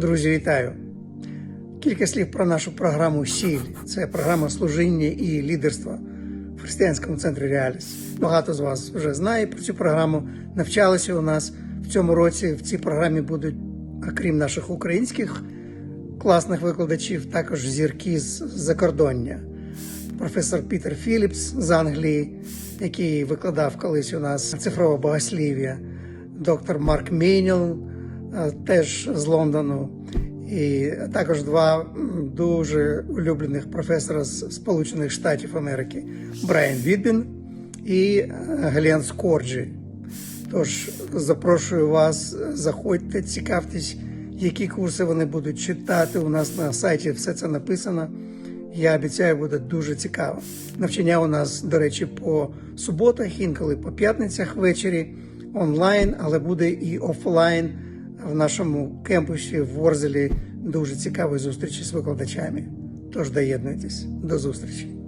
Друзі, вітаю! Кілька слів про нашу програму Сіль. Це програма служіння і лідерства в християнському центрі Реаліс. Багато з вас вже знає про цю програму. Навчалися у нас в цьому році. В цій програмі будуть, окрім наших українських класних викладачів, також зірки з закордоння. Професор Пітер Філіпс з Англії, який викладав колись у нас цифрове богослів'я, доктор Марк Мініл, е, теж з Лондону, і також два дуже улюблених професора з Сполучених Штатів Америки Брайан Відбін і е, Глен Скорджі. Тож запрошую вас, заходьте, цікавтесь, які курси вони будуть читати. У нас на сайті все це написано. Я обіцяю, буде дуже цікаво. Навчання у нас, до речі, по суботах, інколи по п'ятницях ввечері онлайн, але буде і офлайн в нашому кемпусі в Ворзелі. Дуже цікаві зустрічі з викладачами. Тож доєднуйтесь. До зустрічі.